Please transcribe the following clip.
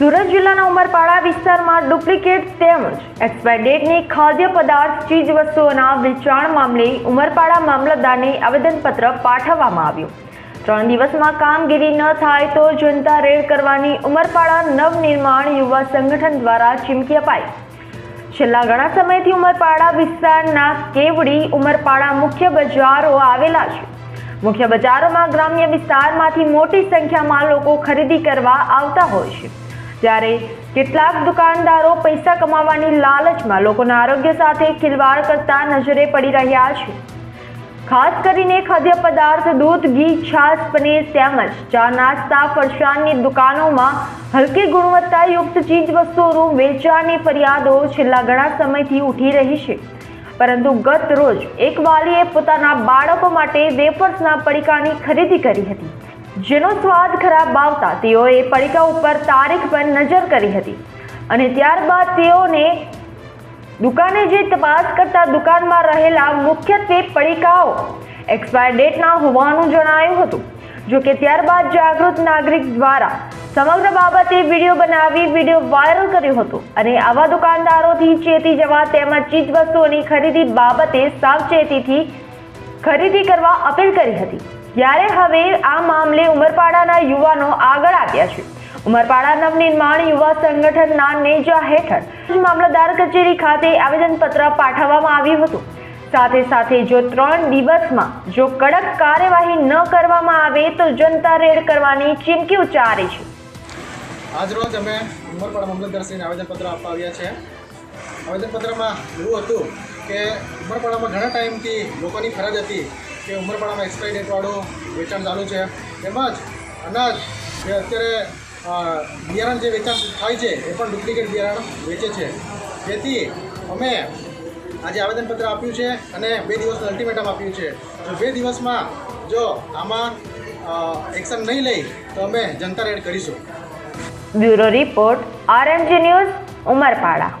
સુરત જિલ્લાના ઉમરપાડા વિસ્તારમાં ડુપ્લિકેટ તેમજ એક્સપાયર ડેટની ખાદ્ય પદાર્થ ચીજ વસ્તુઓના વેચાણ મામલે ઉમરપાડા મામલતદારને આવેદનપત્ર પાઠવવામાં આવ્યું. ત્રણ દિવસમાં કામગીરી ન થાય તો જનતા રેડ કરવાની ઉમરપાડા નવનિર્માણ યુવા સંગઠન દ્વારા ચીમકી અપાઈ. છેલ્લા ઘણા સમયથી ઉમરપાડા વિસ્તારના કેવડી ઉમરપાડા મુખ્ય બજારો આવેલા છે. મુખ્ય બજારોમાં ગ્રામ્ય વિસ્તારમાંથી મોટી સંખ્યામાં લોકો ખરીદી કરવા આવતા હોય છે. ત્યારે કેટલાક દુકાનદારો પૈસા કમાવાની લાલચમાં લોકોના આરોગ્ય સાથે ખિલવાડ કરતા નજરે પડી રહ્યા છે. ખાસ કરીને ખાદ્ય પદાર્થ, દૂધ, ઘી, છાશ, પનીર તેમજ ચા, નાસ્તા, ફરસાણની દુકાનોમાં હલકી ગુણવત્તાયુક્ત ચીજ વસ્તુઓનું વેચાણની ફરિયાદો છેલ્લા ઘણા સમયથી ઉઠી રહી છે. પરંતુ ગત રોજ એક વાલીએ પોતાના બાળકો માટે વેફર્સના પડીકાની ખરીદી કરી હતી. જેનો સ્વાદ ખરાબ આવતા તેઓએ પડીકા ઉપર તારીખ પર નજર કરી હતી. અને ત્યારબાદ તેઓને દુકાને જે તપાસ કરતા દુકાનમાં રહેલા મુખ્યત્વે પડીકાઓ એક્સપાયર ડેટના હોવાનું જણાયું હતું. જો કે ત્યારબાદ જાગૃત નાગરિક દ્વારા સમગ્ર બાબતે વીડિયો બનાવી વીડિયો વાયરલ કર્યો હતો અને આવા દુકાનદારોથી ચેતી જવા તેમજ ચીજ વસ્તુઓની ખરીદી બાબતે સાવચેતીથી ખરીદી કરવા અપીલ કરી હતી. ત્યારે હવે આ મામલે ઉમરપાડાના યુવાનો આગળ આવ્યા છે. ઉમરપાડા નવનિર્માણ યુવા સંગઠનના નેજા હેઠળ મામલતદાર કચેરી ખાતે આવેદનપત્ર પાઠવવામાં આવ્યું હતું. સાથે સાથે જો ત્રણ દિવસમાં જો કડક કાર્યવાહી ન કરવામાં આવે તો જનતા રેડ કરવાની ચીમકી ઉચ્ચારે છે. આજરોજ અમે ઉમરપાડા મામલતદારશ્રીને આવેદનપત્ર આપવા આવ્યા છે. આવેદનપત્રમાં એવું હતું કે ઉમરપાડામાં ઘણા ટાઈમથી લોકોની ફરજ હતી કે ઉમરપાડામાં એક્સપાયરી ડેટવાળું વેચાણ ચાલુ છે. તેમજ અનાજ જે અત્યારે બિયારણ જે વેચાણ થાય છે, એ પણ ડુપ્લિકેટ બિયારણ વેચે છે. જેથી અમે આજે આવેદનપત્ર આપ્યું છે અને બે દિવસનું અલ્ટિમેટમ આપ્યું છે. જો બે દિવસમાં જો આમાં એક્શન નહીં લઈ, તો અમે જનતા રેડ કરીશું. Bureau report, RMG news, Umarpada.